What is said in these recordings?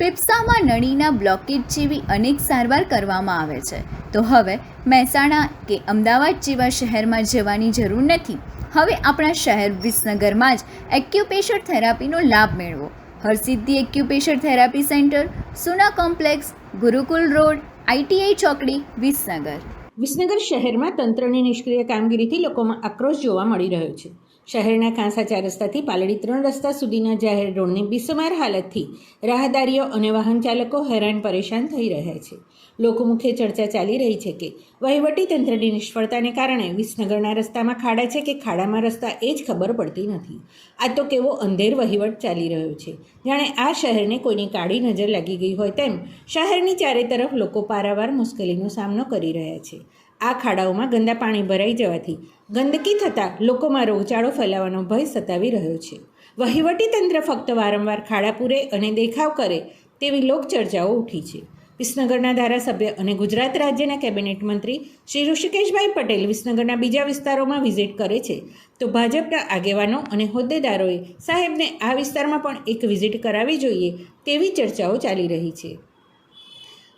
ફેફસામાં નળીના બ્લોકેજ જેવી અનેક સારવાર કરવામાં આવે છે. તો હવે મહેસાણા કે અમદાવાદ જેવા શહેરમાં જવાની જરૂર નથી. હવે આપણા શહેર વિસનગરમાં જ એક્યુપેશર થેરાપીનો લાભ મેળવો. Harsiddhi acupressure therapy centre, Suna complex, Gurukul road ITI ચોકડી, વિસનગર. વિસનગર શહેરમાં તંત્રની નિષ્ક્રિય કામગીરીથી લોકોમાં આક્રોશ જોવા મળી રહ્યો છે. શહેરના કાંસા ચાર રસ્તાથી પાલડી ત્રણ રસ્તા સુધીના જાહેર રોડની બિસ્માર હાલતથી રાહદારીઓ અને વાહન ચાલકો હેરાન પરેશાન થઈ રહ્યા છે. લોકમુખે ચર્ચા ચાલી રહી છે કે વહીવટી તંત્રની નિષ્ફળતાને કારણે વિસનગરના રસ્તામાં ખાડા છે કે ખાડામાં રસ્તા એ જ ખબર પડતી નથી. આ તો કેવો અંધેર વહીવટ ચાલી રહ્યો છે. જાણે આ શહેરને કોઈની કાળી નજર લાગી ગઈ હોય તેમ શહેરની ચારે તરફ લોકો પારાવાર મુશ્કેલીનો સામનો કરી રહ્યા છે. આ ખાડાઓમાં ગંદા પાણી ભરાઈ જવાથી ગંદકી થતાં લોકોમાં રોગચાળો ફેલાવાનો ભય સતાવી રહ્યો છે. વહીવટી તંત્ર ફક્ત વારંવાર ખાડા પૂરે અને દેખાવ કરે તેવી લોકચર્ચાઓ ઉઠી છે. વિસનગરના ધારાસભ્ય અને ગુજરાત રાજ્યના કેબિનેટ મંત્રી શ્રી ઋષિકેશભાઈ પટેલ વિસનગરના બીજા વિસ્તારોમાં વિઝિટ કરે છે. તો ભાજપના આગેવાનો અને હોદ્દેદારોએ સાહેબને આ વિસ્તારમાં પણ એક વિઝિટ કરાવી જોઈએ તેવી ચર્ચાઓ ચાલી રહી છે.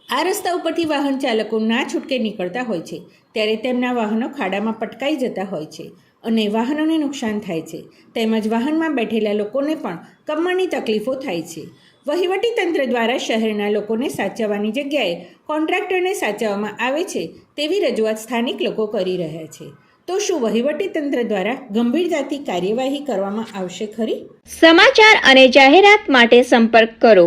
આ રસ્તા ઉપરથી વાહન ચાલકો ના છૂટકે નીકળતા હોય છે, ત્યારે તેમના વાહનો ખાડામાં પટકાઈ જતા હોય છે અને વાહનોને નુકસાન થાય છે. તેમજ વાહનમાં બેઠેલા લોકોને પણ કમરની તકલીફો થાય છે. વહીવટી તંત્ર દ્વારા શહેરના લોકોને સાચવવાની જગ્યાએ કોન્ટ્રાક્ટરને સાચવવામાં આવે છે તેવી રજૂઆત સ્થાનિક લોકો કરી રહ્યા છે. તો શું વહીવટી તંત્ર દ્વારા ગંભીરતાથી કાર્યવાહી કરવામાં આવશે ખરી? સમાચાર અને જાહેરાત માટે સંપર્ક કરો.